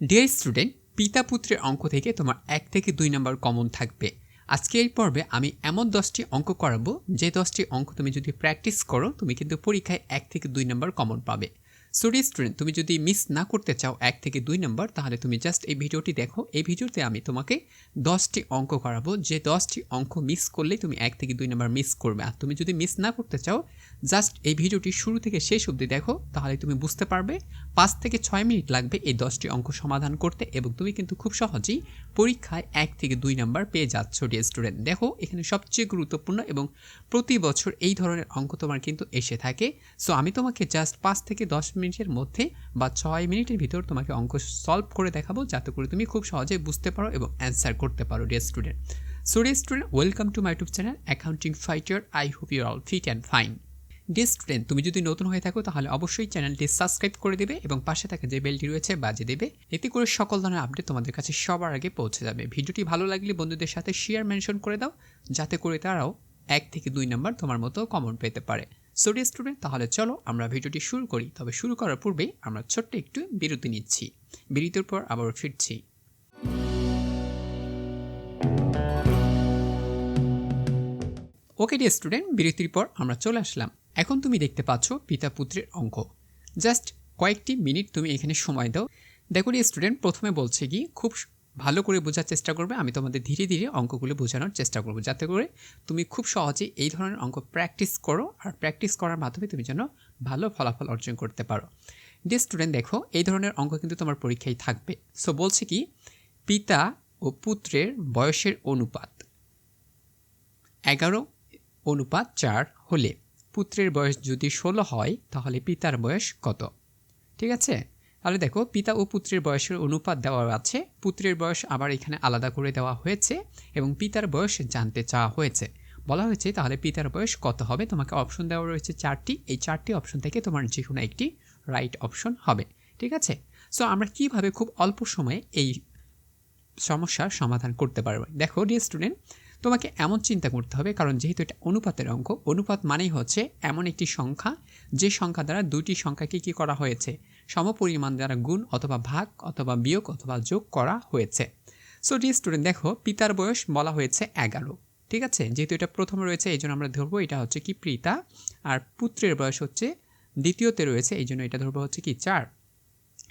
Dear student পিতা পুত্রের অঙ্ক থেকে তোমার এক থেকে দুই নম্বর কমন থাকবে। আজকে এই পর্বে আমি এমন দশটি অঙ্ক করাবো, যে দশটি অঙ্ক তুমি যদি প্র্যাকটিস করো, তুমি কিন্তু পরীক্ষায় এক থেকে দুই নম্বর কমন পাবে। সো স্টুডেন্ট তুমি যদি মিস না করতে চাও এক থেকে দুই নম্বর, তাহলে তুমি জাস্ট এই ভিডিওটি দেখো। এই ভিডিওতে আমি তোমাকে দশটি অঙ্ক করাবো, যে দশটি অঙ্ক মিস করলেই তুমি এক থেকে দুই নম্বর মিস করবে। আর তুমি যদি মিস না করতে চাও জাস্ট এই ভিডিওটি শুরু থেকে শেষ অবধি দেখো, তাহলে তুমি বুঝতে পারবে পাঁচ থেকে ছয় মিনিট লাগবে এই দশটি অঙ্ক সমাধান করতে এবং তুমি কিন্তু খুব সহজেই পরীক্ষায় এক থেকে দুই নাম্বার পেয়ে যাচ্ছ ডিয়ার স্টুডেন্ট দেখো, এখানে সবচেয়ে গুরুত্বপূর্ণ এবং প্রতি বছর এই ধরনের অঙ্ক তোমার কিন্তু এসে থাকে। সো আমি তোমাকে জাস্ট পাঁচ থেকে দশ মিনিটের মধ্যে বা ছয় মিনিটের ভিতর তোমাকে অঙ্ক সলভ করে দেখাবো, যাতে করে তুমি খুব সহজে বুঝতে পারো এবং অ্যান্সার করতে পারো dear student so dear student welcome to my YouTube channel accounting fighter I hope your all fit and fine dear student তুমি যদি নতুন হয়ে থাকো, তাহলে অবশ্যই চ্যানেলটি সাবস্ক্রাইব করে দেবে এবং পাশে থাকা যে বেলটি রয়েছে বাজে দেবে, এতে করে সকল ধরনের আপডেট তোমাদের কাছে সবার আগে পৌঁছে যাবে। ভিডিওটি ভালো লাগলে বন্ধুদের সাথে শেয়ার মেনশন করে দাও, যাতে করে তারাও এক থেকে দুই নাম্বার তোমার মতো কমন পেতে পারে। সো স্টুডেন্ট তাহলে চলো আমরা ভিডিওটি শুরু করি। তবে শুরু করার পূর্বে আমরা ছোট্ট একটু বিরতি নিচ্ছি। বিরতির পর আবার ফিরছি। ওকে ডিয়ার স্টুডেন্ট বিরতির পর আমরা চলে আসলাম। এখন তুমি দেখতে পাচ্ছ পিতা পুত্রের অঙ্ক। জাস্ট কয়েকটি মিনিট তুমি এখানে সময় দাও। দেখো স্টুডেন্ট প্রথমে বলছে কি, খুব ভালো করে বোঝার চেষ্টা করবে, আমি তোমাদের ধীরে ধীরে অঙ্কগুলো বোঝানোর চেষ্টা করব। যাতে করে তুমি খুব সহজে এই ধরনের অঙ্ক প্র্যাকটিস করো, আর প্র্যাকটিস করার মাধ্যমে তুমি যেন ভালো ফলাফল অর্জন করতে পারো। ডিয়ার স্টুডেন্ট দেখো, এই ধরনের অঙ্ক কিন্তু তোমার পরীক্ষায় থাকবে। সো বলছে কি, পিতা ও পুত্রের বয়সের অনুপাত এগারো, অনুপাত চার হলে পুত্রের বয়স যদি ষোলো হয়, তাহলে পিতার বয়স কত? ঠিক আছে? তাহলে দেখো, পিতা ও পুত্রের বয়সের অনুপাত দেওয়া আছে। পুত্রের বয়স আবার এখানে আলাদা করে দেওয়া হয়েছে এবং পিতার বয়স জানতে চাওয়া হয়েছে। বলা হয়েছে, তাহলে পিতার বয়স কত হবে? তোমাকে অপশন দেওয়া রয়েছে চারটি। এই চারটি অপশন থেকে তোমার যে কোনো একটি রাইট অপশন হবে। ঠিক আছে? সো আমরা কীভাবে খুব অল্প সময়ে এই সমস্যার সমাধান করতে পারব? দেখো ডিয়ার স্টুডেন্ট তোমাকে এমন চিন্তা করতে হবে, কারণ যেহেতু এটা অনুপাতের অঙ্ক, অনুপাত মানেই হচ্ছে এমন একটি সংখ্যা, যে সংখ্যা দ্বারা দুটি সংখ্যাকে কী করা হয়েছে? সমপরিমাণ দ্বারা গুণ অথবা ভাগ অথবা বিয়োগ অথবা যোগ করা হয়েছে। সো ডি স্টুডেন্ট দেখো, পিতার বয়স বলা হয়েছে এগারো, ঠিক আছে? যেহেতু এটা প্রথমে রয়েছে, এই জন্য আমরা ধরবো এটা হচ্ছে কি পিতা, আর পুত্রের বয়স হচ্ছে দ্বিতীয়তে রয়েছে, এই জন্য এটা ধরবো হচ্ছে কি চার,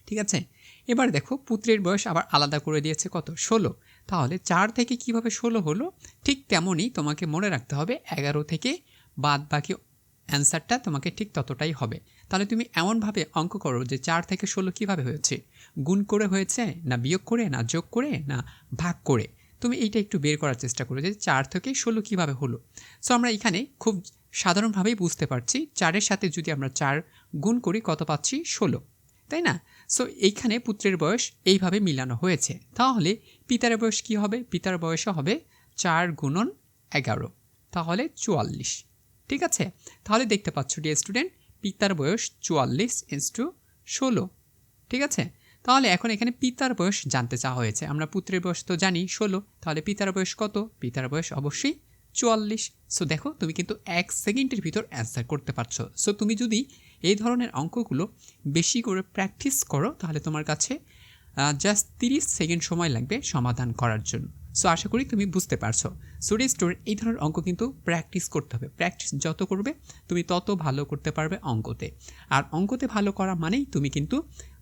ঠিক আছে? এবার দেখো, পুত্রের বয়স আবার আলাদা করে দিয়েছে কত? ষোলো তাহলে চার থেকে কীভাবে ষোলো হলো? ঠিক তেমনই তোমাকে মনে রাখতে হবে, এগারো থেকে বাদ বাকি অ্যান্সারটা তোমাকে ঠিক ততটাই হবে। তাহলে তুমি এমনভাবে অঙ্ক করো যে চার থেকে ষোলো কীভাবে হয়েছে? গুণ করে হয়েছে না বিয়োগ করে না যোগ করে না ভাগ করে? তুমি এইটা একটু বের করার চেষ্টা করো যে চার থেকে ষোলো কীভাবে হলো? সো আমরা এখানে খুব সাধারণভাবেই বুঝতে পারছি চারের সাথে যদি আমরা চার গুণ করি কত পাচ্ছি? ষোলো। তাই না? সো এইখানে পুত্রের বয়স এইভাবে মিলানো হয়েছে। তাহলে পিতার বয়স কি হবে? পিতার বয়সও হবে চার গুণন এগারো। তাহলে চুয়াল্লিশ। ঠিক আছে? তাহলে দেখতে পাচ্ছ ডিয়ার স্টুডেন্ট পিতার বয়স চুয়াল্লিশ ইন্সটু ষোলো। ঠিক আছে? তাহলে এখন এখানে পিতার বয়স জানতে চাওয়া হয়েছে। আমরা পুত্রের বয়স তো জানি, ষোলো। তাহলে পিতার বয়স কত? পিতার বয়স অবশ্যই চুয়াল্লিশ। সো দেখো, তুমি কিন্তু এক সেকেন্ডের ভিতর অ্যান্সার করতে পারছ। সো তুমি যদি এই ধরনের অঙ্কগুলো বেশি করে প্র্যাকটিস করো, তাহলে তোমার কাছে জাস্ট তিরিশ সেকেন্ড সময় লাগবে সমাধান করার জন্য। সো আশা করি তুমি বুঝতে পারছ। সুডি স্টোর এই ধরনের অঙ্ক কিন্তু প্র্যাকটিস করতে হবে। প্র্যাকটিস যত করবে, তুমি তত ভালো করতে পারবে অঙ্কতে। আর অঙ্কতে ভালো করা মানেই তুমি কিন্তু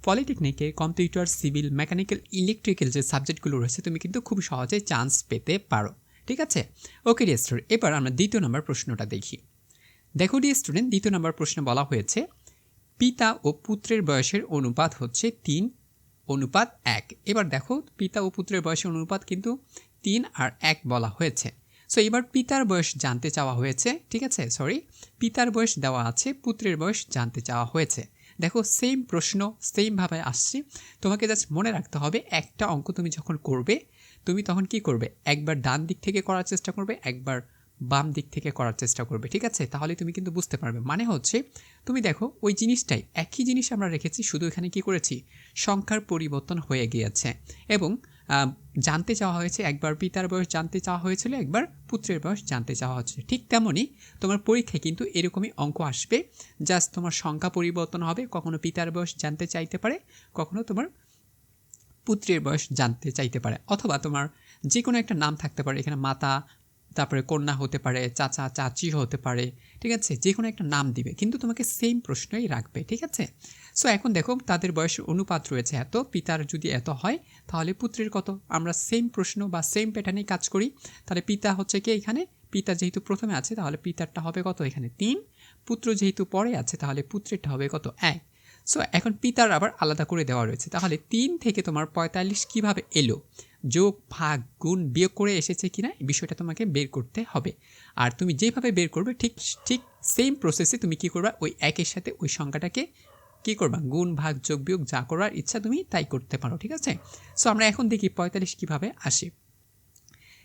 পলিটেকনিকে কম্পিউটার সিভিল মেকানিক্যাল ইলেকট্রিক্যাল যে সাবজেক্টগুলো রয়েছে, তুমি কিন্তু খুব সহজে চান্স পেতে পারো। ঠিক আছে? ওকে ডিয়ার স্টুডেন্ট এবার আমরা দ্বিতীয় নম্বর প্রশ্নটা দেখি। দেখো ডি স্টুডেন্ট দ্বিতীয় নম্বর প্রশ্ন বলা হয়েছে, পিতা ও পুত্রের বয়সের অনুপাত হচ্ছে তিন, অনুপাত এক। এবার দেখো, পিতা ও পুত্রের বয়সের অনুপাত কিন্তু তিন আর এক বলা হয়েছে। সো এবার পিতার বয়স জানতে চাওয়া হয়েছে, ঠিক আছে? সরি পিতার বয়স দেওয়া আছে, পুত্রের বয়স জানতে চাওয়া হয়েছে। দেখো সেম প্রশ্ন সেমভাবে আসছে। তোমাকে জাস্ট মনে রাখতে হবে, একটা অঙ্ক তুমি যখন করবে, তুমি তখন কি করবে? একবার ডান দিক থেকে করার চেষ্টা করবে, একবার বাম দিক থেকে করার চেষ্টা করবে, ঠিক আছে? তাহলে তুমি কিন্তু বুঝতে পারবে। মানে হচ্ছে, তুমি দেখো, ওই জিনিসটাই, একই জিনিস আমরা রেখেছি, শুধু এখানে কি করেছি? সংখ্যার পরিবর্তন হয়ে গিয়েছে। এবং জানতে চাওয়া হয়েছে, একবার পিতার বয়স জানতে চাওয়া হয়েছিল, একবার পুত্রের বয়স জানতে চাওয়া হচ্ছে ঠিক তেমনই তোমার পরীক্ষায় কিন্তু এরকমই অঙ্ক আসবে। জাস্ট তোমার সংখ্যা পরিবর্তন হবে, কখনো পিতার বয়স জানতে চাইতে পারে, কখনো তোমার পুত্রের বয়স জানতে চাইতে পারে। অথবা তোমার যে কোনো একটা নাম থাকতে পারে, এখানে মাতা তারপরে কন্যা হতে পারে, চাচা, চাচি হতে পারে, ঠিক আছে? যে কোনো একটা নাম দিবে, কিন্তু তোমাকে সেম প্রশ্নই রাখবে, ঠিক আছে? সো এখন দেখো, তাদের বয়সের অনুপাত রয়েছে এত, পিতার যদি এত হয়, তাহলে পুত্রের কত? আমরা সেম প্রশ্ন বা সেম প্যাটার্নেই কাজ করি। তাহলে পিতা হচ্ছে কি এখানে? পিতা যেহেতু প্রথমে আছে, তাহলে পিতারটা হবে কত এখানে? তিন। পুত্র যেহেতু পরে আছে, তাহলে পুত্রেরটা হবে কত? এক। সো এখন পিতার আবার আলাদা করে দেওয়া রয়েছে। তাহলে তিন থেকে তোমার পঁয়তাল্লিশ কীভাবে এলো? যোগ, ভাগ, গুণ বিয়োগ করে এসেছে কিনা? এই বিষয়টা তোমাকে বের করতে হবে। আর তুমি যেভাবে বের করবে, ঠিক ঠিক সেম প্রসেসে তুমি কি করবা? ওই একের সাথে ওই সংখ্যাটাকে কি করবা? গুণ, ভাগ, যোগ, বিয়োগ যা করার ইচ্ছা তুমি তাই করতে পারো, ঠিক আছে? সো আমরা এখন দেখি পঁয়তাল্লিশ কীভাবে আসে।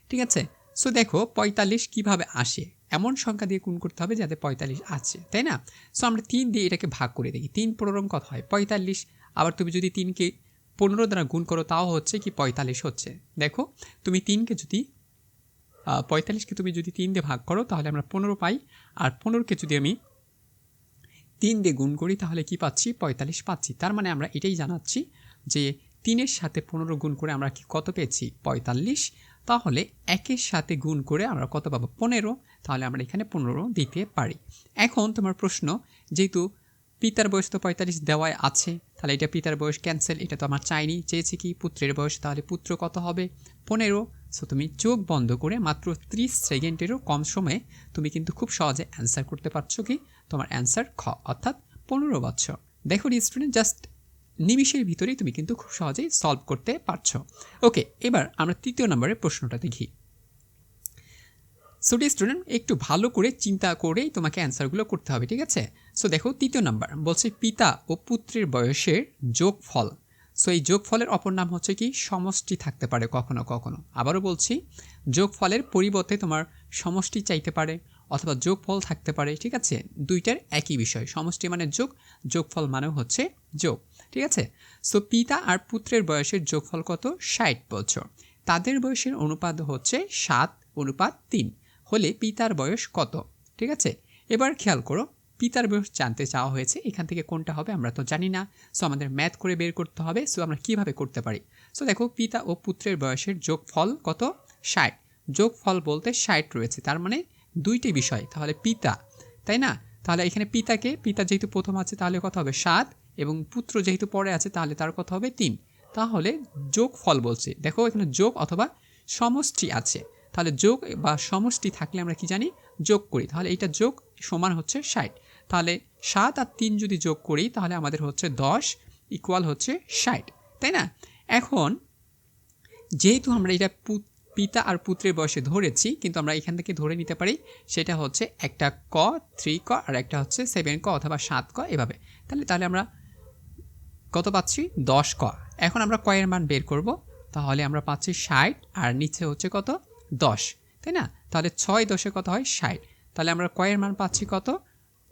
ঠিক আছে? সো দেখো, পঁয়তাল্লিশ কীভাবে আসে? এমন সংখ্যা দিয়ে গুণ করতে হবে যাতে পঁয়তাল্লিশ আছে, তাই না? সো আমরা তিন দিয়ে এটাকে ভাগ করে দেখি। তিন পনেরো কত হয়? পঁয়তাল্লিশ। আবার তুমি যদি তিনকে পনেরো দ্বারা গুণ করো, তাও হচ্ছে কি পঁয়তাল্লিশ হচ্ছে। দেখো, তুমি তিনকে যদি পঁয়তাল্লিশকে তুমি যদি তিন দিয়ে ভাগ করো, তাহলে আমরা পনেরো পাই। আর পনেরোকে যদি আমি তিন দিয়ে গুণ করি, তাহলে কি পাচ্ছি? পঁয়তাল্লিশ পাচ্ছি। তার মানে আমরা এটাই জানাচ্ছি যে তিনের সাথে পনেরো গুণ করে আমরা কি কত পেয়েছি? পঁয়তাল্লিশ। তাহলে একের সাথে গুণ করে আমরা কত পাবো? পনেরো। তাহলে আমরা এখানে পনেরো দিতে পারি। এখন তোমার প্রশ্ন, যেহেতু পিতার বয়স তো পঁয়তাল্লিশ দেওয়ায় আছে, তাহলে এটা পিতার বয়স ক্যান্সেল এটা তো আমার চাইনি, চেয়েছি কি পুত্রের বয়স, তাহলে পুত্র কত হবে? পনেরো। সো তুমি চোখ বন্ধ করে মাত্র ত্রিশ সেকেন্ডেরও কম সময়ে তুমি কিন্তু খুব সহজে অ্যান্সার করতে পারছ কি? তোমার অ্যান্সার খ, অর্থাৎ পনেরো বছর। দেখো স্টুডেন্ট জাস্ট নিমিষের ভিতরেই তুমি কিন্তু খুব সহজেই সলভ করতে পারছ। ওকে এবার আমরা তৃতীয় নম্বরের প্রশ্নটা দেখি। সো স্টুডেন্ট একটু ভালো করে চিন্তা করেই তোমাকে অ্যান্সারগুলো করতে হবে, ঠিক আছে? সো দেখো, তৃতীয় নাম্বার বলছে পিতা ও পুত্রের বয়সের যোগফল। সো এই যোগফলের অপর নাম হচ্ছে কি? সমষ্টি থাকতে পারে কখনো কখনো। আবারও বলছি, যোগফলের পরিবর্তে তোমার সমষ্টি চাইতে পারে অথবা যোগফল থাকতে পারে, ঠিক আছে? দুইটার একই বিষয়, সমষ্টি মানে যোগ, যোগফল মানে হচ্ছে যোগ। ঠিক আছে? সো পিতা আর পুত্রের বয়সের যোগফল কত? ষাট বছর। তাদের বয়সের অনুপাত হচ্ছে সাত, অনুপাত তিন। হলে পিতার বয়স কত? ঠিক আছে? এবার খেয়াল করো, পিতার বয়স জানতে চাওয়া হয়েছে, এখান থেকে কোনটা হবে আমরা তো জানি না। সো আমাদের ম্যাথ করে বের করতে হবে। সো আমরা কীভাবে করতে পারি? সো দেখো, পিতা ও পুত্রের বয়সের যোগফল কত? ষাট। যোগফল বলতে ষাট রয়েছে, তার মানে দুইটি বিষয়। তাহলে পিতা, তাই না? তাহলে এখানে পিতাকে, পিতা যেহেতু প্রথম আছে, তাহলে কত হবে? সাত। এবং পুত্র যেহেতু পরে আছে, তাহলে তার কথা হবে তিন। তাহলে যোগ ফল বলছে। দেখো, এখানে যোগ অথবা সমষ্টি আছে। তাহলে যোগ বা সমষ্টি থাকলে আমরা কি জানি? যোগ করি। তাহলে এইটা যোগ সমান হচ্ছে ষাট। তাহলে সাত আর তিন যদি যোগ করি, তাহলে আমাদের হচ্ছে দশ ইকুয়াল হচ্ছে ষাট। তাই না? এখন যেহেতু আমরা এটা পিতা আর পুত্রের বয়সে ধরেছি, কিন্তু আমরা এখান থেকে ধরে নিতে পারি, সেটা হচ্ছে একটা ক, থ্রি ক, আর একটা হচ্ছে সেভেন ক অথবা সাত ক, এভাবে। তাহলে তাহলে আমরা কত পাচ্ছি? দশ ক। এখন আমরা কয়ের মান বের করব। তাহলে আমরা পাচ্ছি ষাট, আর নিচে হচ্ছে কত? দশ। তাই না? তাহলে ছয় দশে কত হয়? ষাট। তাহলে আমরা কয়ের মান পাচ্ছি কত?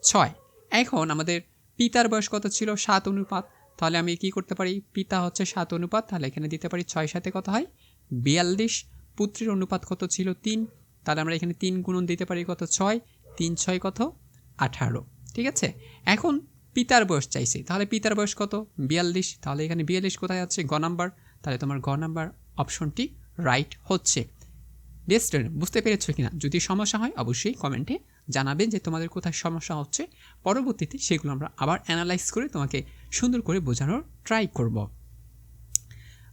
ছয়। এখন আমাদের পিতার বয়স কত ছিল? সাত অনুপাত। তাহলে আমি কি করতে পারি? পিতা হচ্ছে সাত অনুপাত। তাহলে এখানে দিতে পারি ছয় সাথে কত হয়? বিয়াল্লিশ। পুত্রের অনুপাত কত ছিল? তিন। তাহলে আমরা এখানে তিন গুণন দিতে পারি কত? ছয়। তিন ছয় কত? আঠারো। ঠিক আছে? এখন পিতার বয়স চাইছি। তাহলে পিতার বয়স কত? বিয়াল্লিশ। তাহলে এখানে বিয়াল্লিশ কোথায় আছে? গ নাম্বার। তাহলে তোমার গ নাম্বার অপশনটি রাইট হচ্ছে। ডিয়ার বুঝতে পেরেছ কিনা? যদি সমস্যা হয়, অবশ্যই কমেন্টে জানাবে যে তোমাদের কোথায় সমস্যা হচ্ছে। পরবর্তীতে সেগুলো আমরা আবার অ্যানালাইজ করে তোমাকে সুন্দর করে বোঝানোর ট্রাই করব।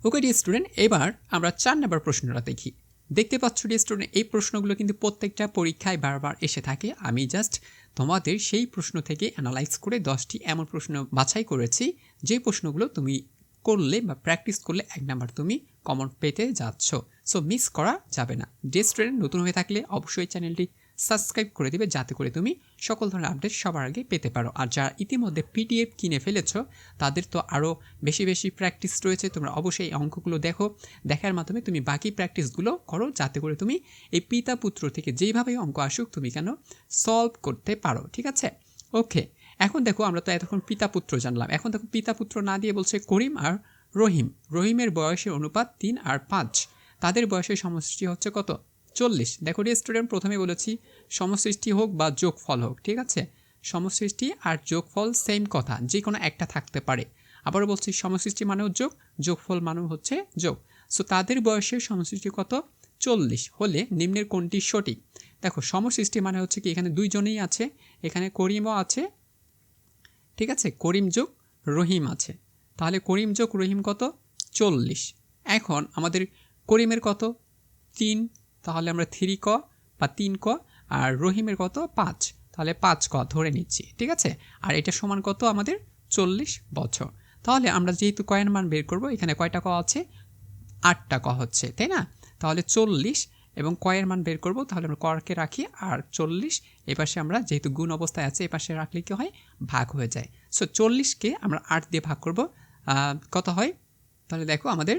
ওকে ডি স্টুডেন্ট এবার আমরা চার নাম্বার প্রশ্নটা দেখি। দেখতে পাচ্ছ ডি স্টুডেন্ট এই প্রশ্নগুলো কিন্তু প্রত্যেকটা পরীক্ষায় বারবার এসে থাকে। আমি জাস্ট তোমাদের সেই প্রশ্ন থেকে অ্যানালাইজ করে দশটি এমন প্রশ্ন বাছাই করেছি, যে প্রশ্নগুলো তুমি করলে বা প্র্যাকটিস করলে এক নাম্বার তুমি কমন পেতে যাচ্ছ। সো মিস করা যাবে না। ডে স্টুডেন্ট নতুন হয়ে থাকলে অবশ্যই চ্যানেলটি সাবস্ক্রাইব করে দিবে যাতে করে তুমি সকল ধরনের আপডেট সবার আগে পেতে পারো। আর যারা ইতিমধ্যে পিডিএফ কিনে ফেলেছ, তাদের তো আরও বেশি বেশি প্র্যাকটিস রয়েছে। তোমরা অবশ্যই এই অঙ্কগুলো দেখো। দেখার মাধ্যমে তুমি বাকি প্র্যাকটিসগুলো করো যাতে করে তুমি এই পিতা পুত্র থেকে যেইভাবে অঙ্ক আসুক, তুমি কেন সলভ করতে পারো। ঠিক আছে? ওকে এখন দেখো আমরা তো এতক্ষণ পিতা পুত্র জানলাম। এখন দেখো পিতা পুত্র না দিয়ে বলছে করিম আর রহিম। রহিমের বয়সের অনুপাত তিন আর পাঁচ। তাদের বয়সের সমষ্টি হচ্ছে কত? চল্লিশ। দেখো স্টুডেন্ট প্রথমে বলেছি সমসৃষ্টি হোক বা যোগফল হোক, ঠিক আছে? সমসৃষ্টি আর যোগফল সেম কথা যে কোনো একটা থাকতে পারে। আবারও বলছি সমসৃষ্টি মানেও যোগ, যোগফল মানেও হচ্ছে যোগ। সো তাদের বয়সের সমসৃষ্টি কত? চল্লিশ। হলে নিম্নের কোনটি সঠিক? দেখো, সমসৃষ্টি মানে হচ্ছে কি, এখানে দুইজনেই আছে, এখানে করিমও আছে, ঠিক আছে? করিম যোগ, রহিম আছে। তাহলে করিম যোগ, রহিম কত? চল্লিশ। এখন আমাদের করিমের কত? তিন। তাহলে আমরা থ্রি ক বা তিন ক আর রহিমের কত? পাঁচ। তাহলে পাঁচ ক, ধরে নিচ্ছি, ঠিক আছে? আর এটা সমান কত আমাদের? চল্লিশ বছর। তাহলে আমরা যেহেতু কয়ের মান বের করব, এখানে কয়টা ক আছে? আটটা ক হচ্ছে, তাই না? তাহলে চল্লিশ এবং কয়ের মান বের করব, তাহলে আমরা করকে রাখি, আর চল্লিশ এপাশে আমরা যেহেতু গুণ অবস্থায় আছে এপাশে রাখলে কি হয়? ভাগ হয়ে যায়। সো চল্লিশকে আমরা আট দিয়ে ভাগ করব কত হয়? তাহলে দেখো আমাদের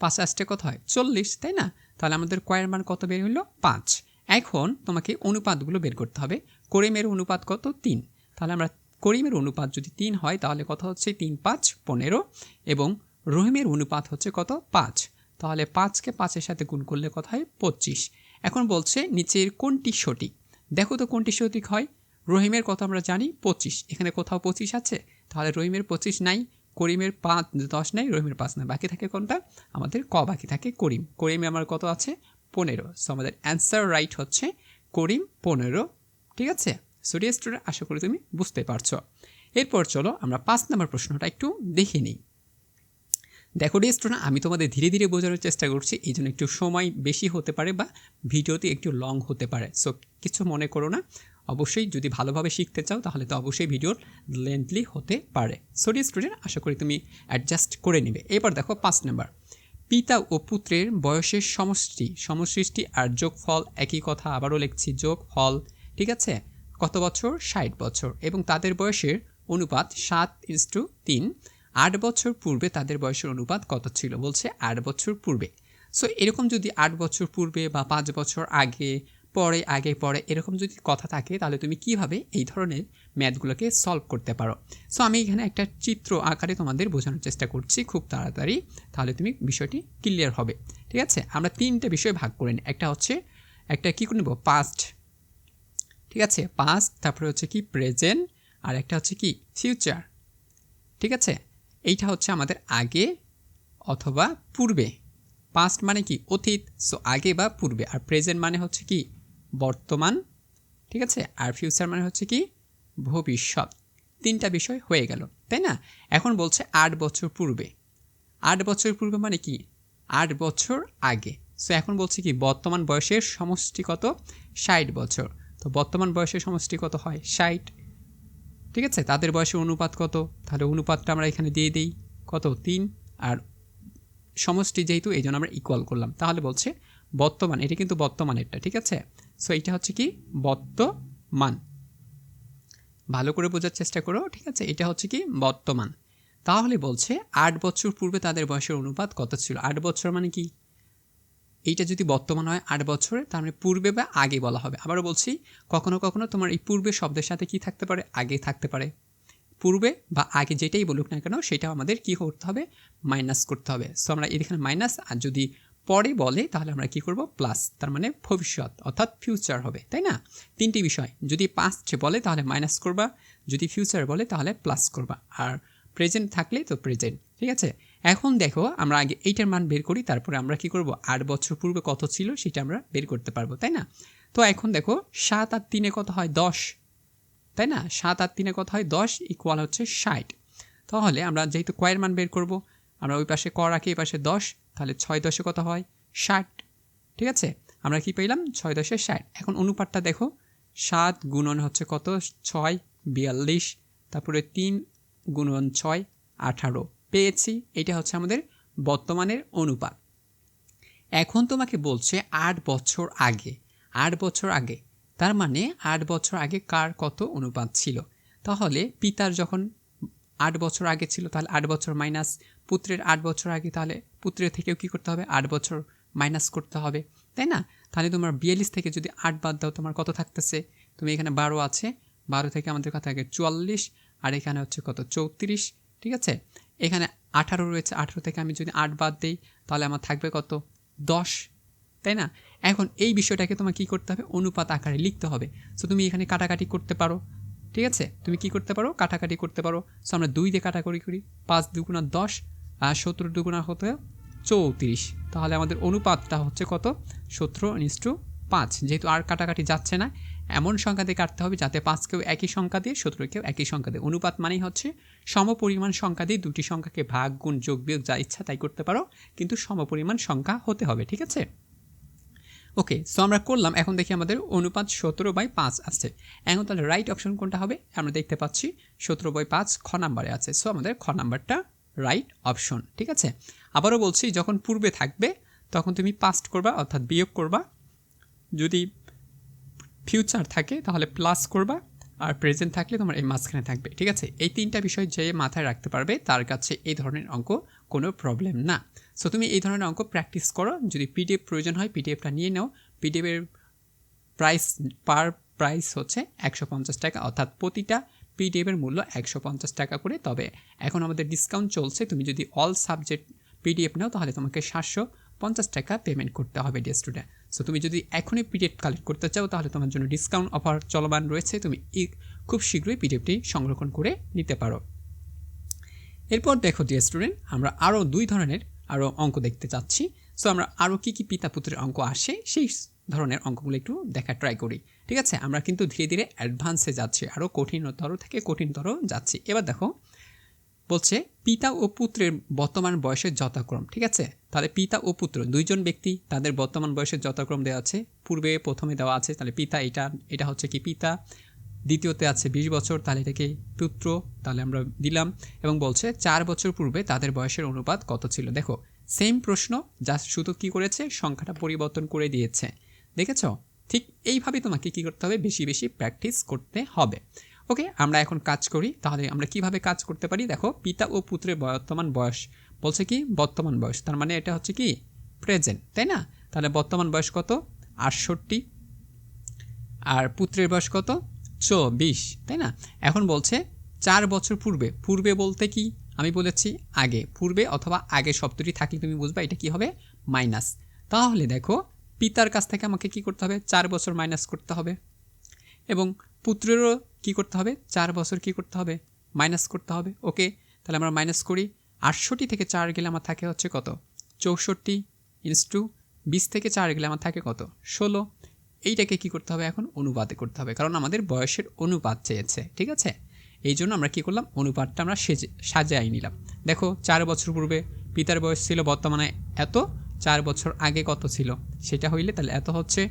পাঁচ আসতে কত হয়? চল্লিশ, তাই না? তাহলে আমাদের কয়ের মান কত বের হলো পাঁচ। এখন তোমাকে অনুপাতগুলো বের করতে হবে। করিমের অনুপাত কত? তিন। তাহলে আমরা করিমের অনুপাত যদি তিন হয়, তাহলে কত হচ্ছে? তিন, পাঁচ, পনেরো। এবং রহিমের অনুপাত হচ্ছে কত? পাঁচ। তাহলে পাঁচকে পাঁচের সাথে গুণ করলে কত হয়? পঁচিশ। এখন বলছে নিচের কোনটি সঠিক? দেখো তো কোনটি সঠিক হয়। রহিমের কথা আমরা জানি, পঁচিশ। এখানে কোথাও পঁচিশ আছে? তাহলে রহিমের পঁচিশ নাই। করিমের পাঁচ, দশ নাই, রহিমের পাঁচ নাই, বাকি থাকে কোনটা? আমাদের ক বাকি থাকে? করিম। করিমে আমার কত আছে? পনেরো। সো আমাদের অ্যান্সার রাইট হচ্ছে করিম পনেরো। ঠিক আছে? সো স্টুডেন্ট আশা করি তুমি বুঝতে পারছ। এরপর চলো আমরা পাঁচ নম্বর প্রশ্নটা একটু দেখে নিই। দেখো ডি স্টুডেন্ট আমি তোমাদের ধীরে ধীরে বোঝানোর চেষ্টা করছি। এই জন্য একটু সময় বেশি হতে পারে বা ভিডিওতে একটু লং হতে পারে। সো কিছু মনে করো না। অবশ্যই যদি ভালোভাবে শিখতে চাও, তাহলে তো অবশ্যই ভিডিওর লেন্থলি হতে পারে। সো ডি স্টুডেন্ট আশা করি তুমি অ্যাডজাস্ট করে নেবে। এবার দেখো পাঁচ নাম্বার পিতা ও পুত্রের বয়সের সমষ্টি, সমসৃষ্টি আর যোগফল একই কথা আবারও লিখছি যোগ ফল ঠিক আছে? কত বছর? ষাট বছর। এবং তাদের বয়সের অনুপাত সাত ইস টু তিন। আট বছর পূর্বে তাদের বয়সের অনুপাত কত ছিল? বলছে আট বছর পূর্বে। সো এরকম যদি আট বছর পূর্বে বা পাঁচ বছর আগে পরে, আগে পরে এরকম যদি কথা থাকে, তাহলে তুমি কীভাবে এই ধরনের ম্যাথগুলোকে সলভ করতে পারো? সো আমি এখানে একটা চিত্র আকারে তোমাদের বোঝানোর চেষ্টা করছি খুব তাড়াতাড়ি। তাহলে তুমি বিষয়টি ক্লিয়ার হবে। ঠিক আছে? আমরা তিনটে বিষয় ভাগ করে নিই। একটা হচ্ছে, একটা কী করে নেব? পাস্ট ঠিক আছে? পাস্ট তারপরে হচ্ছে কি? প্রেজেন্ট আর একটা হচ্ছে কি? ফিউচার ঠিক আছে? এইটা হচ্ছে আমাদের আগে অথবা পূর্বে। পাস্ট মানে কি? অতীত। সো আগে বা পূর্বে। আর প্রেজেন্ট মানে হচ্ছে কি? বর্তমান, ঠিক আছে? আর ফিউচার মানে হচ্ছে কি? ভবিষ্যৎ। তিনটা বিষয় হয়ে গেল, তাই না? এখন বলছে আট বছর পূর্বে। আট বছর পূর্বে মানে কি? আট বছর আগে। সো এখন বলছে কি, বর্তমান বয়সের সমষ্টি কত? ষাট বছর। তো বর্তমান বয়সের সমষ্টি কত হয়? ষাট। ঠিক আছে? তাদের বয়সের অনুপাত কত? তাহলে অনুপাতটা আমরা এখানে দিয়ে দিই। কত? তিন। আর সমষ্টি যেহেতু, এই জন্য আমরা ইকুয়াল করলাম। তাহলে বলছে বর্তমান, এটা কিন্তু বর্তমানেরটা, ঠিক আছে? সো এইটা হচ্ছে কি? বর্তমান। ভালো করে বোঝার চেষ্টা করো, ঠিক আছে? এটা হচ্ছে কি? বর্তমান। তাহলে বলছে, আট বছর পূর্বে তাদের বয়সের অনুপাত কত ছিল? আট বছর মানে কি? এইটা যদি বর্তমান হয়, আট বছরে, তার মানে পূর্বে বা আগে বলা হবে। আবারও বলছি, কখনো কখনো তোমার এই পূর্বে শব্দের সাথে কি থাকতে পারে? আগে থাকতে পারে। পূর্বে বা আগে যেটাই বলুক না কেন সেটা আমাদের কি করতে হবে? মাইনাস করতে হবে। সো আমরা এখানে মাইনাস, আর যদি পরে বলে, তাহলে আমরা কি করব? প্লাস তার মানে ভবিষ্যৎ, অর্থাৎ ফিউচার হবে, তাই না? তিনটি বিষয়, যদি পাস্ট বলে তাহলে মাইনাস করবা, যদি ফিউচার বলে তাহলে প্লাস করবা, আর প্রেজেন্ট থাকলে তো প্রেজেন্ট ঠিক আছে? এখন দেখো, আমরা আগে এইটার মান বের করি, তারপরে আমরা কি করব? আট বছর পূর্বে কত ছিল সেটা আমরা বের করতে পারব, তাই না? তো এখন দেখো, সাত আর তিনে কত হয়? দশ, তাই না? সাত আর তিনে কত হয়? দশ ইকুয়াল হচ্ছে ষাট। তাহলে আমরা যেহেতু কয়ের মান বের করব আমরা ওই পাশে ক রাখি, এই পাশে দশ, তাহলে ছয় দশে কত হয়? ষাট। ঠিক আছে? আমরা কি পেলাম? ছয় দশে ষাট। এখন অনুপাতটা দেখো। সাত গুণন হচ্ছে কত? ছয়, বিয়াল্লিশ। তারপরে তিন গুণন ছয়, আঠারো। পেয়েছি। এটা হচ্ছে আমাদের বর্তমানের অনুপাত। এখন তোমাকে বলছে আট বছর আগে। আট বছর আগে। তার মানে আট বছর আগে কার কত অনুপাত ছিল? তাহলে পিতার যখন আট বছর আগে ছিল, তাহলে আট বছর মাইনাস পুত্রের আট বছর আগে, তাহলে পুত্রের থেকেও কী করতে হবে? আট বছর মাইনাস করতে হবে। তাই না? তাহলে তোমার বিয়াল্লিশ থেকে যদি আট বাদ দাও, তোমার কত থাকতেছে? তুমি এখানে বারো আছে। বারো থেকে আমাদের কথা থাকে চুয়াল্লিশ, আর এখানে হচ্ছে কত? চৌত্রিশ, ঠিক আছে? এখানে আঠারো রয়েছে। আঠারো থেকে আমি যদি আট বাদ দিই, তাহলে আমার থাকবে কত? দশ, তাই না? এখন এই বিষয়টাকে তোমার কী করতে হবে? অনুপাত আকারে লিখতে হবে। সো তুমি এখানে কাটাকাটি করতে পারো। ঠিক আছে? তুমি কি করতে পারো? কাটাকাটি করতে পারো। সো আমরা দুই দিয়ে কাটাকাটি করি। পাঁচ দুগুণা দশ, আর সতেরো দুগুণা হতে চৌত্রিশ। তাহলে আমাদের অনুপাতটা হচ্ছে কত? সতেরো টু পাঁচ। যেহেতু আর কাটাকাটি যাচ্ছে না, এমন সংখ্যা দিয়ে কাটতে হবে যাতে পাঁচকেও একই সংখ্যা দিয়ে সতেরোকেও একই সংখ্যা দিয়ে। অনুপাত মানেই হচ্ছে সমপরিমাণ সংখ্যা দিয়ে দুটি সংখ্যাকে ভাগ, গুণ, যোগ, বিয়োগ যা ইচ্ছা তাই করতে পারো। কিন্তু সমপরিমাণ সংখ্যা হতে হবে, ঠিক আছে? ওকে সো আমরা করলাম, এখন দেখি আমাদের অনুপাত সতেরো বাই পাঁচ আছে। এখন তাহলে রাইট অপশন কোনটা হবে? আমরা দেখতে পাচ্ছি সতেরো বাই পাঁচ খ নাম্বারে আছে। সো আমাদের খ নাম্বারটা রাইট অপশন ঠিক আছে? আবারও বলছি, যখন পূর্বে থাকবে, তখন তুমি পাস্ট করবা, অর্থাৎ বিয়োগ করবা। যদি ফিউচার থাকে, তাহলে প্লাস করবা। আর প্রেজেন্ট থাকলে তোমার এই মাঝখানে থাকবে, ঠিক আছে? এই তিনটা বিষয় যে মাথায় রাখতে পারবে, তার কাছে এই ধরনের অঙ্ক কোনো প্রবলেম না। সো তুমি এই ধরনের অঙ্ক প্র্যাকটিস করো। যদি পিডিএফ প্রয়োজন হয় পিডিএফটা নিয়ে নাও। পিডিএফের প্রাইস পার প্রাইস হচ্ছে একশো পঞ্চাশ টাকা। অর্থাৎ প্রতিটা পিডিএফের মূল্য একশো পঞ্চাশ টাকা করে। তবে এখন আমাদের ডিসকাউন্ট চলছে। তুমি যদি অল সাবজেক্ট পিডিএফ নাও, তাহলে তোমাকে সাতশো পঞ্চাশ টাকা পেমেন্ট করতে হবে ডে স্টুডেন্ট সো তুমি যদি এখনই পিডিএফ কালেক্ট করতে চাও, তাহলে তোমার জন্য ডিসকাউন্ট অফার চলমান রয়েছে। তুমি খুব শীঘ্রই পিডিএফটি সংরক্ষণ করে নিতে পারো। এরপর দেখো ডিয়ার স্টুডেন্ট আমরা আরও দুই ধরনের আরও অঙ্ক দেখতে চাচ্ছি। সো আমরা আরও কী কী পিতা পুত্রের অঙ্ক আসে, সেই ধরনের অঙ্কগুলো একটু দেখা ট্রাই করি। ঠিক আছে? আমরা কিন্তু ধীরে ধীরে অ্যাডভান্সে যাচ্ছি আরও কঠিনতর থেকে কঠিনতর যাচ্ছি। এবার দেখো, বলছে পিতা ও পুত্রের বর্তমান বয়সের যথাক্রম, ঠিক আছে? তাহলে পিতা ও পুত্র, দুইজন ব্যক্তি, তাদের বর্তমান বয়সের যথাক্রম দেওয়া আছে। পূর্বে প্রথমে দেওয়া আছে, তাহলে পিতা এটা এটা হচ্ছে কি পিতা। দ্বিতীয়তে আছে বিশ বছর, তাহলে এটাকে পুত্র তাহলে আমরা দিলাম এবং বলছে চার বছর পূর্বে তাদের বয়সের অনুপাত কত ছিল? দেখো সেম প্রশ্ন যা শুধু কি করেছে? সংখ্যাটা পরিবর্তন করে দিয়েছে। দেখেছ? ঠিক এইভাবে তোমাকে কি করতে হবে? বেশি বেশি প্র্যাকটিস করতে হবে। ওকে আমরা এখন কাজ করি, তাহলে আমরা কীভাবে কাজ করতে পারি? দেখো, পিতা ও পুত্রের বর্তমান বয়স, বলছে কি? বর্তমান বয়স, তার মানে এটা হচ্ছে কি? প্রেজেন্ট তাই না? তাহলে বর্তমান বয়স কত? আটষট্টি। আর পুত্রের বয়স কত? চব্বিশ, তাই না? এখন বলছে চার বছর পূর্বে। পূর্বে বলতে কি? আমি বলেছি আগে। পূর্বে অথবা আগে শব্দটি থাকলে তুমি বুঝবা এটা কি হবে? মাইনাস। তাহলে দেখো, পিতার কাছ থেকে আমাকে কি করতে হবে? চার বছর মাইনাস করতে হবে। এবং পুত্রেরও কি করতে হবে? চার বছর কি করতে হবে? মাইনাস করতে হবে। ওকে, তাহলে আমরা মাইনাস করি। আটষট্টি থেকে চার গেলে আমার থাকে হচ্ছে কত? চৌষট্টি ইনস টু বিশ থেকে চার গেলে আমার থাকে কত? ষোলো। এইটাকে কি করতে হবে এখন? অনুপাতে করতে হবে। কারণ আমাদের বয়সের অনুপাত চেয়েছে, ঠিক আছে? এই জন্য আমরা কী করলাম? অনুপাতটা আমরা সেজে, সাজাই নিলাম। দেখো, চার বছর পূর্বে পিতার বয়স ছিল বর্তমানে এত, চার বছর আগে কত ছিল? সেটা হইলে তাহলে এত হচ্ছে,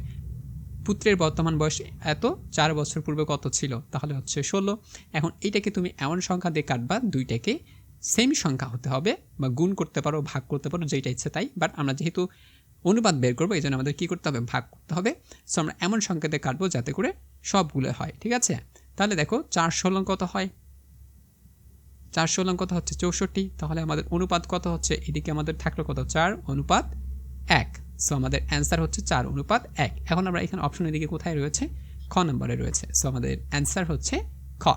পুত্রের বর্তমান বয়স এত, চার বছর পূর্বে কত ছিল? তাহলে হচ্ছে ষোলো। এখন এইটাকে তুমি এমন সংখ্যা দিয়ে কাটবা, দুইটাকে সেম সংখ্যা হতে হবে বা গুণ করতে পারো, ভাগ করতে পারো যেটা ইচ্ছে তাই। বাট আমরা যেহেতু অনুপাত বের করব, এই জন্য আমাদের কী করতে হবে? ভাগ করতে হবে। সো আমরা এমন সংখ্যাতে কাটবো যাতে করে সবগুলো হয়, ঠিক আছে? তাহলে দেখো চার ষোলো কত হয়? চার ষোলো কত হচ্ছে? চৌষট্টি। তাহলে আমাদের অনুপাত কত হচ্ছে? এদিকে আমাদের থাকল কত? চার, অনুপাত এক। সো আমাদের অ্যান্সার হচ্ছে চার, অনুপাত এক। এখন আমরা এখানে অপশনের দিকে কোথায় রয়েছে? খ নম্বরে রয়েছে। সো আমাদের অ্যান্সার হচ্ছে খ।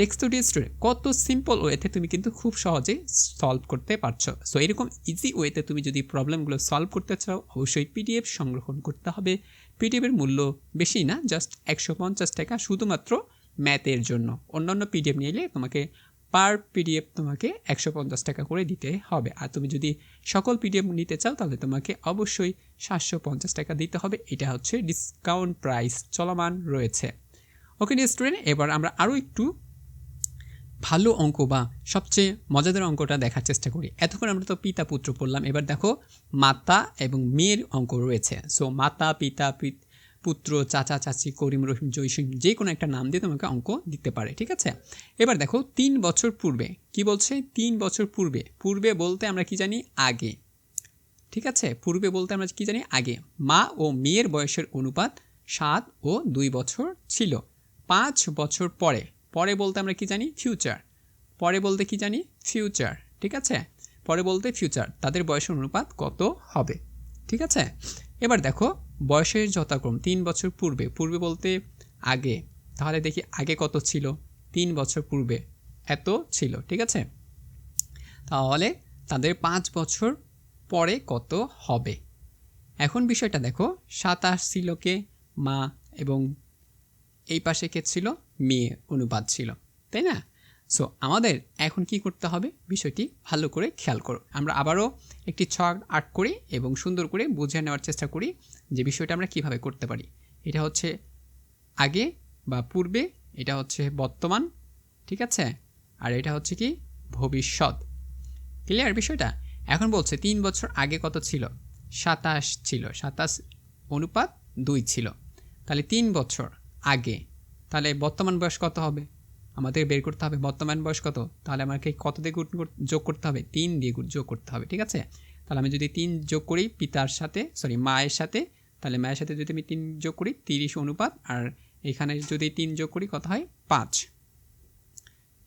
স্টুডেন্ট কত সিম্পল ওয়েতে তুমি কিন্তু খুব সহজে সলভ করতে পারছ। সো এরকম ইজি ওয়েতে তুমি যদি প্রবলেমগুলো সলভ করতে চাও, অবশ্যই পিডিএফ সংগ্রহণ করতে হবে। পিডিএফের মূল্য বেশি না জাস্ট একশো পঞ্চাশ টাকা শুধুমাত্র ম্যাথের জন্য। অন্যান্য পিডিএফ নিলে তোমাকে পার পিডিএফ তোমাকে একশো পঞ্চাশ টাকা করে দিতে হবে। আর তুমি যদি সকল পিডিএফ নিতে চাও, তাহলে তোমাকে অবশ্যই সাতশো পঞ্চাশ টাকা দিতে হবে। এটা হচ্ছে ডিসকাউন্ট প্রাইস চলমান রয়েছে। ওকে স্টুডেন্ট এবার আমরা আরও একটু ভালো অঙ্ক বা সবচেয়ে মজাদার অঙ্কটা দেখার চেষ্টা করি। এতক্ষণ আমরা তো পিতা পুত্র পড়লাম। এবার দেখো, মাতা এবং মেয়ের অঙ্ক রয়েছে। সো মাতা, পিতা পুত্র, চাচা, চাচি, করিম, রহিম, জয়সিম যে কোনো একটা নাম দিয়ে তোমাকে অঙ্ক দিতে পারে, ঠিক আছে? এবার দেখো, তিন বছর পূর্বে, কি বলছে? তিন বছর পূর্বে পূর্বে বলতে আমরা কি জানি? আগে, ঠিক আছে? পূর্বে বলতে আমরা কি জানি? আগে। মা ও মেয়ের বয়সের অনুপাত সাত ও দুই বছর ছিল। পাঁচ বছর পরে পরে বলতে আমরা কি জানি? ফিউচার পরে বলতে কি জানি? ফিউচার ঠিক আছে? পরে বলতে ফিউচার তাদের বয়সের অনুপাত কত হবে? ঠিক আছে? এবার দেখো, বয়সের যথাক্রম তিন বছর পূর্বে পূর্বে বলতে আগে। তাহলে দেখি আগে কত ছিল? তিন বছর পূর্বে এত ছিল, ঠিক আছে? তাহলে তাদের পাঁচ বছর পরে কত হবে? এখন বিষয়টা দেখো, সাতাশ ছিল কে? মা এবং এই পাশে কে ছিল? মেয়ে অনুপাত ছিল, তাই না? সো আমাদের এখন কি করতে হবে? বিষয়টি ভালো করে খেয়াল করো। আমরা আবারও একটি ছক আর্ট করি এবং সুন্দর করে বুঝে নেওয়ার চেষ্টা করি যে বিষয়টা আমরা কীভাবে করতে পারি। এটা হচ্ছে আগে বা পূর্বে, এটা হচ্ছে বর্তমান, ঠিক আছে? আর এটা হচ্ছে কি? ভবিষ্যৎ। ক্লিয়ার বিষয়টা? এখন বলছে তিন বছর আগে কত ছিল? সাতাশ ছিল। সাতাশ অনুপাত দুই ছিল। তাহলে তিন বছর আগে তাহলে বর্তমান বয়স কত হবে? আমাদের বের করতে হবে। বর্তমান বয়স কত? তাহলে আমাকে কত দিয়ে গুণ যোগ করতে হবে? তিন দিয়ে যোগ করতে হবে, ঠিক আছে? তাহলে আমি যদি তিন যোগ করি পিতার সাথে সরি মায়ের সাথে, তাহলে মায়ের সাথে যদি আমি তিন যোগ করি তিরিশ অনুপাত, আর এখানে যদি তিন যোগ করি কত হয়? পাঁচ।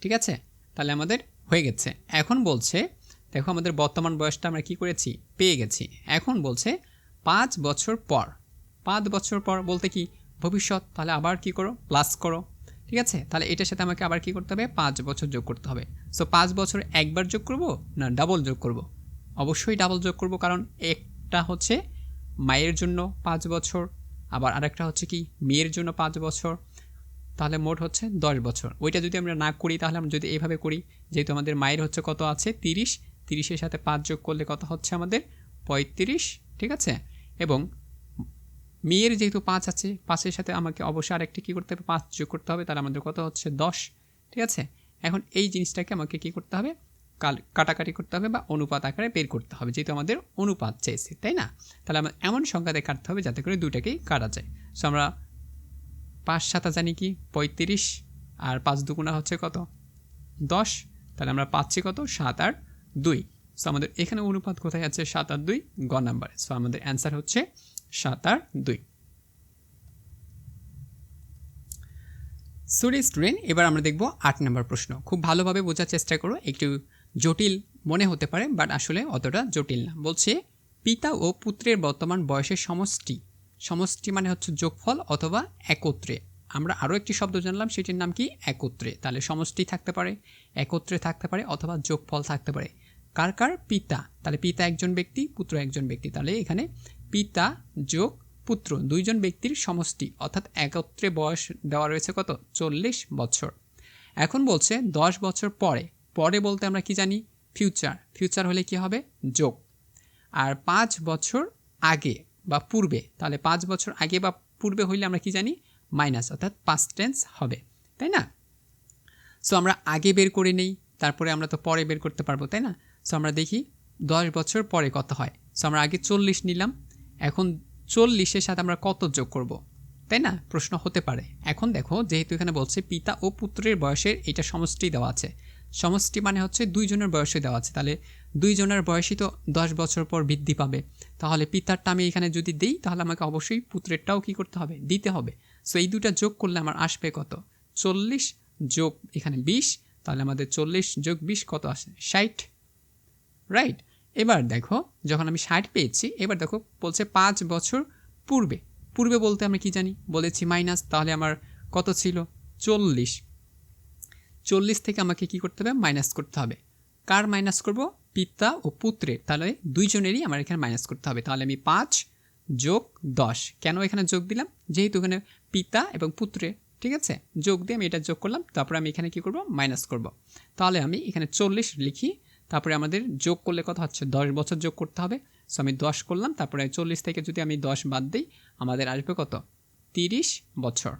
ঠিক আছে? তাহলে আমাদের হয়ে গেছে। এখন বলছে, দেখো আমাদের বর্তমান বয়সটা আমরা কি করেছি? পেয়ে গেছি। এখন বলছে, পাঁচ বছর পর। পাঁচ বছর পর বলতে কি? ভবিষ্যৎ, তাহলে আবার কি করো? প্লাস করো। ঠিক আছে? তাহলে এটার সাথে আমাকে আবার কি করতে হবে? পাঁচ বছর যোগ করতে হবে। সো পাঁচ বছর একবার যোগ করব না ডাবল যোগ করব? অবশ্যই ডাবল যোগ করব, কারণ একটা হচ্ছে মায়ের জন্য পাঁচ বছর, আবার আরেকটা হচ্ছে কি? মেয়ের জন্য পাঁচ বছর, তাহলে মোট হচ্ছে দশ বছর। ওইটা যদি আমরা না করি, তাহলে আমরা যদি এইভাবে করি, যেহেতু আমাদের মায়ের হচ্ছে কত আছে? তিরিশ। তিরিশের সাথে পাঁচ যোগ করলে কত হচ্ছে আমাদের? পঁয়ত্রিশ। ঠিক আছে? এবং মেয়ের যেহেতু পাঁচ আছে, পাঁচের সাথে আমাকে অবশ্যই আরেকটি কী করতে হবে? পাঁচ যোগ করতে হবে তাহলে আমাদের কত হচ্ছে? দশ। ঠিক আছে? এখন এই জিনিসটাকে আমাকে কী করতে হবে? কাল কাটাকাটি করতে হবে বা অনুপাত আকারে বের করতে হবে, যেহেতু আমাদের অনুপাত চেয়েছে, তাই না? তাহলে আমার এমন সংখ্যাতে কাটতে হবে যাতে করে দুটাকেই কাটা যায়। সো আমরা পাঁচ সাতা জানি কি? পঁয়ত্রিশ। আর পাঁচ দুগুণা হচ্ছে কত? দশ। তাহলে আমরা পাচ্ছি কত? সাত আর দুই। সো আমাদের এখানে অনুপাত কোথায় আছে? সাত আর দুই, গ নাম্বারে। সো আমাদের অ্যান্সার হচ্ছে সাত আর দুই। সরি স্টুডেন্ট এবার আমরা দেখব আট নম্বর প্রশ্ন। খুব ভালোভাবে বোঝার চেষ্টা করো, একটু জটিল মনে হতে পারে বাট আসলে অতটা জটিল না। বলছে, পিতা ও পুত্রের বর্তমান বয়সের সমষ্টি। সমষ্টি মানে হচ্ছে যোগফল অথবা একত্রে। আমরা আরও একটি শব্দ জানলাম, সেটির নাম কি? একত্রে। তাহলে সমষ্টি থাকতে পারে, একত্রে থাকতে পারে অথবা যোগফল থাকতে পারে। কার কার? পিতা। তাহলে পিতা একজন ব্যক্তি, পুত্র একজন ব্যক্তি। তাহলে এখানে পিতা যোগ পুত্র, দুইজন ব্যক্তির সমষ্টি, অর্থাৎ একত্রে বয়স দেওয়া রয়েছে কত? চল্লিশ বছর। এখন বলছে দশ বছর পরে পরে বলতে আমরা কি জানি? ফিউচার ফিউচার হলে কি হবে? যোগ। আর পাঁচ বছর আগে বা পূর্বে, তাহলে পাঁচ বছর আগে বা পূর্বে হইলে আমরা কি জানি? মাইনাস অর্থাৎ পাস্ট টেন্স হবে। তাই না? সো আমরা আগে বের করে নেই, তারপরে আমরা তো পরে বের করতে পারব, তাই না? সো আমরা দেখি দশ বছর পরে কত হয়? সো আমরা আগে চল্লিশ নিলাম এখন চল্লিশের সাথে আমরা কত যোগ করব? তাই না? প্রশ্ন হতে পারে। এখন দেখো, যেহেতু এখানে বলছে পিতা ও পুত্রের বয়সের এটা সমষ্টি দেওয়া আছে। সমষ্টি মানে হচ্ছে দুইজনের বয়সে দেওয়া আছে। তাহলে দুইজনের বয়সই তো দশ বছর পর বৃদ্ধি পাবে। তাহলে পিতারটা আমি এখানে যদি দিই, তাহলে আমাকে অবশ্যই পুত্রেরটাও কি করতে হবে? দিতে হবে। সো এই দুটা যোগ করলে আমার আসবে কত? চল্লিশ যোগ এখানে বিশ, তাহলে আমাদের চল্লিশ যোগ বিশ কত আসে? ষাট। রাইট এবার দেখো, যখন আমি ষাট পেয়েছি, এবার দেখো বলছে পাঁচ বছর পূর্বে। পূর্বে বলতে আমরা কি জানি? বলেছি মাইনাস, তাহলে আমার কত ছিল? চল্লিশ। চল্লিশ থেকে আমাকে কি করতে হবে? মাইনাস করতে হবে। কার মাইনাস করব? পিতা ও পুত্রের তাহলে দুইজনেরই আমার এখানে মাইনাস করতে হবে। তাহলে আমি পাঁচ যোগ দশ। কেন এখানে যোগ দিলাম? যেহেতু এখানে পিতা এবং পুত্রের ঠিক আছে? যোগ দিয়ে আমি এটা যোগ করলাম। তারপরে আমি এখানে কি করব? মাইনাস করব। তাহলে আমি এখানে চল্লিশ লিখি তারপরে আমাদের যোগ করলে কত হচ্ছে? দশ বছর যোগ করতে হবে। সো আমি দশ করলাম, তারপরে চল্লিশ থেকে যদি আমি দশ বাদ দিই, আমাদের আসবে কত? তিরিশ বছর।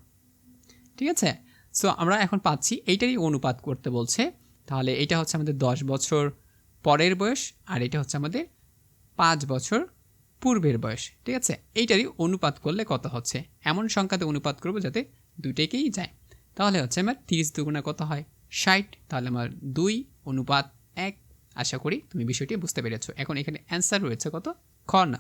ঠিক আছে? সো আমরা এখন পাচ্ছি, এইটারই অনুপাত করতে বলছে। তাহলে এটা হচ্ছে আমাদের দশ বছর পরের বয়স, আর এটা হচ্ছে আমাদের পাঁচ বছর পূর্বের বয়স। ঠিক আছে? এইটারই অনুপাত করলে কত হচ্ছে? এমন সংখ্যাতে অনুপাত করব যাতে দুইটাকেই যায়। তাহলে হচ্ছে আমার তিরিশ দুগুণা কত হয়? ষাট। তাহলে আমার দুই, অনুপাত এক। আশা করি তুমি বিষয়টি বুঝতে পেরেছ। এখন এখানে অ্যান্সার রয়েছে কত? খ না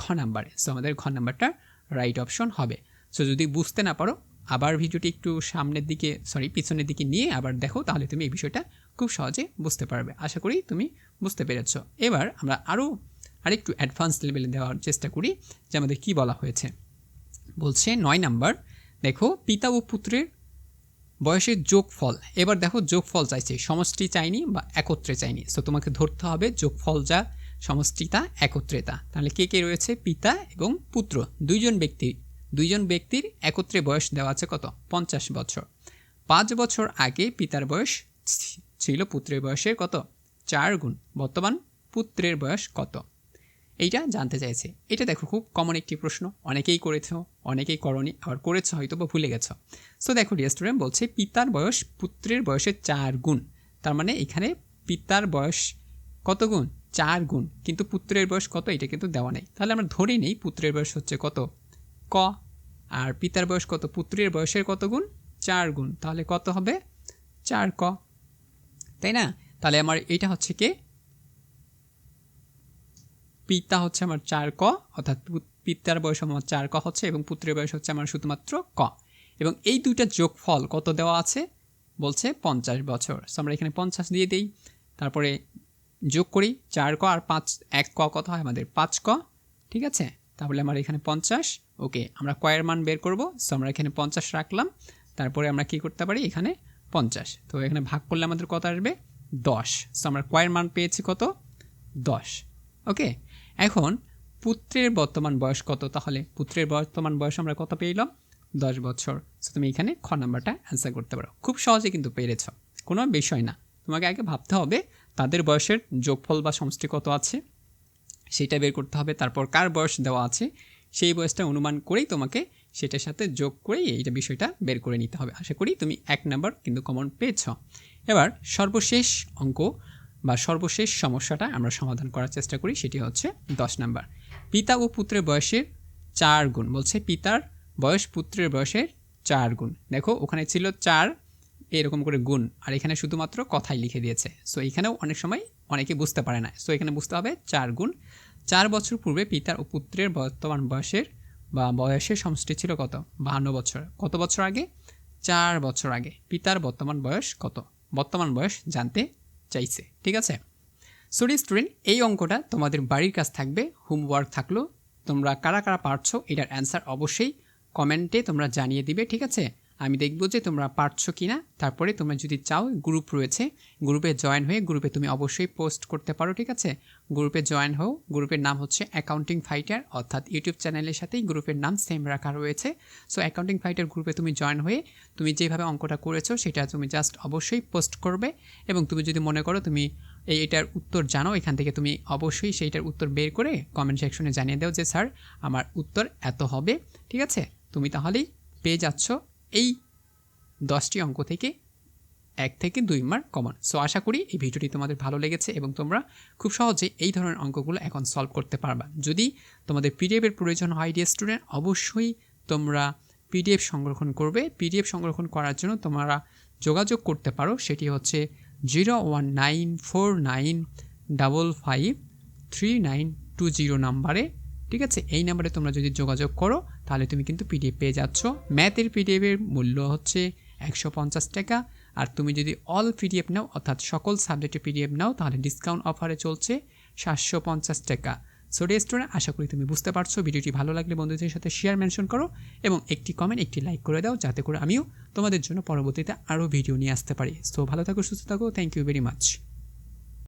ঘ নাম্বারে সো আমাদের ঘ নাম্বারটা রাইট অপশন হবে। সো যদি বুঝতে না পারো, আবার ভিডিওটি একটু সামনের দিকে সরি পিছনের দিকে নিয়ে আবার দেখো, তাহলে তুমি এই বিষয়টা খুব সহজে বুঝতে পারবে। আশা করি তুমি বুঝতে পেরেছ। এবার আমরা আরও আরেকটু অ্যাডভান্স লেভেলে দেওয়ার চেষ্টা করি, যে আমাদের কী বলা হয়েছে। বলছে, নয় নাম্বার দেখো, পিতা ও পুত্রের বয়সের যোগফল। এবার দেখো যোগফল চাইছে, সমষ্টি চাইনি বা একত্রে চাইনি। সো তোমাকে ধরতে হবে যোগফল যা, সমষ্টিতা, একত্রেতা। তাহলে কে কে রয়েছে? পিতা এবং পুত্র। দুইজন ব্যক্তি, দুইজন ব্যক্তির একত্রে বয়স দেওয়া আছে কত? পঞ্চাশ বছর। পাঁচ বছর আগে পিতার বয়স ছিল পুত্রের বয়সের কত? চার গুণ। বর্তমান পুত্রের বয়স কত? এইটা জানতে চাইছে। এটা দেখো, খুব কমন একটি প্রশ্ন। অনেকেই করেছ, অনেকেই করনি, আবার করেছ হয়তো বা ভুলে গেছো। সো দেখো ডিয়ার স্টুডেন্ট বলছে, পিতার বয়স পুত্রের বয়সের চার গুণ। তার মানে এখানে পিতার বয়স কত গুণ? চার গুণ। কিন্তু পুত্রের বয়স কত? এটা কিন্তু দেওয়া নেই। তাহলে আমরা ধরেই নেই পুত্রের বয়স হচ্ছে কত? ক। আর পিতার বয়স কত? পুত্রের বয়সের কত গুণ? চার গুণ। তাহলে কত হবে? চার ক। তাই না? তাহলে আমার এটা হচ্ছে কি? পিতা হচ্ছে আমার চার ক, অর্থাৎ পিতার বয়স আমার চার ক হচ্ছে এবং পুত্রের বয়স হচ্ছে আমার শুধুমাত্র ক। এবং এই দুইটা যোগফল কত দেওয়া আছে? বলছে পঞ্চাশ বছর। So, আমরা এখানে পঞ্চাশ দিয়ে দিই। তারপরে যোগ করি, চার ক আর পাঁচ, এক ক কত হয়? আমাদের পাঁচ ক। ঠিক আছে? তাহলে আমার এখানে পঞ্চাশ। ওকে, আমরা কয়ের মান বের করব। সো আমরা এখানে পঞ্চাশ রাখলাম। তারপরে আমরা কি করতে পারি? এখানে পঞ্চাশ। তো এখানে ভাগ করলে আমাদের কত আসবে? দশ। সো আমরা কয়ের মান পেয়েছি কত? দশ। ওকে এখন পুত্রের বর্তমান বয়স কত? তাহলে পুত্রের বর্তমান বয়স আমরা কত পেলাম? দশ বছর। সো তুমি এখানে খ নাম্বারটা অ্যান্সার করতে পারো। খুব সহজে কিন্তু পেরেছ। কোনো বিষয় না। তোমাকে আগে ভাবতে হবে, তাদের বয়সের যোগফল বা সমষ্টি কত আছে? সেটা বের করতে হবে। তারপর কার বয়স দেওয়া আছে? সেই বয়সটা অনুমান করেই তোমাকে সেটার সাথে যোগ করেই এইটা বিষয়টা বের করে নিতে হবে। আশা করি তুমি এক নাম্বার কিন্তু কমন পেয়েছ। এবার সর্বশেষ অঙ্ক। বা সর্বশেষ সমস্যাটা আমরা সমাধান করার চেষ্টা করি, সেটি হচ্ছে দশ নাম্বার। পিতা ও পুত্রের বয়সের চার গুণ, বলছে পিতার বয়স পুত্রের বয়সের চার গুণ। দেখো, ওখানে ছিল চার, এরকম করে গুণ, আর এখানে শুধুমাত্র কথাই লিখে দিয়েছে। সো এখানেও অনেক সময় অনেকে বুঝতে পারে না। সো এখানে বুঝতে হবে চার গুণ। চার বছর পূর্বে পিতার ও পুত্রের বর্তমান বয়সের বা বয়সের সমষ্টি ছিল কত? বাহান্ন বছর। কত বছর আগে? চার বছর আগে। পিতার বর্তমান বয়স কত? বর্তমান বয়স জানতে চাইছে, ঠিক আছে? সরি স্টুডেন্ট এই অঙ্কটা তোমাদের বাড়ির কাজ থাকবে হোমওয়ার্ক থাকল, তোমরা কারা কারা পারছ, এটার অ্যান্সার অবশ্যই কমেন্টে তোমরা জানিয়ে দিবে, ঠিক আছে? আমি দেখব যে তোমরা পারছ কি না তারপরে তোমরা যদি চাও গ্রুপ রয়েছে। গ্রুপে জয়েন হয়ে গ্রুপে তুমি অবশ্যই পোস্ট করতে পারো, ঠিক আছে? গ্রুপে জয়েন হও। গ্রুপের নাম হচ্ছে অ্যাকাউন্টিং ফাইটার অর্থাৎ ইউটিউব চ্যানেলের সাথেই গ্রুপের নাম সেম রাখা রয়েছে। সো অ্যাকাউন্টিং ফাইটার গ্রুপে তুমি জয়েন হয়ে তুমি যেভাবে অঙ্কটা করেছ, সেটা তুমি জাস্ট অবশ্যই পোস্ট করবে। এবং তুমি যদি মনে করো তুমি এই এটার উত্তর জানো, এখান থেকে তুমি অবশ্যই সেইটার উত্তর বের করে কমেন্ট সেকশনে জানিয়ে দাও যে, স্যার, আমার উত্তর এত হবে। ঠিক আছে? তুমি তাহলেই পেয়ে যাচ্ছ। এই দশটি অঙ্ক থেকে এক থেকে দুই মার্ক কমন সো আশা করি এই ভিডিওটি তোমাদের ভালো লেগেছে এবং তোমরা খুব সহজে এই ধরনের অঙ্কগুলো এখন সলভ করতে পারবা। যদি তোমাদের পিডিএফের প্রয়োজন হয় ডিয়ার স্টুডেন্ট অবশ্যই তোমরা পিডিএফ সংরক্ষণ করবে। পিডিএফ সংরক্ষণ করার জন্য তোমরা যোগাযোগ করতে পারো। সেটি হচ্ছে zero one nine four nine double five three nine two zero নাম্বারে ঠিক আছে? এই নাম্বারে তোমরা যদি যোগাযোগ করো তাহলে তুমি কিন্তু পিডিএফ পেয়ে যাচ্ছ। ম্যাথের পিডিএফের মূল্য হচ্ছে একশো পঞ্চাশ টাকা। আর তুমি যদি অল পিডিএফ নাও, অর্থাৎ সকল সাবজেক্টের পিডিএফ নাও, তাহলে ডিসকাউন্ট অফারে চলছে সাতশো পঞ্চাশ টাকা। সো স্টুডেন্ট আশা করি তুমি বুঝতে পারছ। ভিডিওটি ভালো লাগলে বন্ধুদের সাথে শেয়ার মেনশন করো এবং একটি কমেন্ট একটি লাইক করে দাও, যাতে করে আমিও তোমাদের জন্য পরবর্তীতে আরও ভিডিও নিয়ে আসতে পারি। সো ভালো থাকো, সুস্থ থাকো। Thank you very much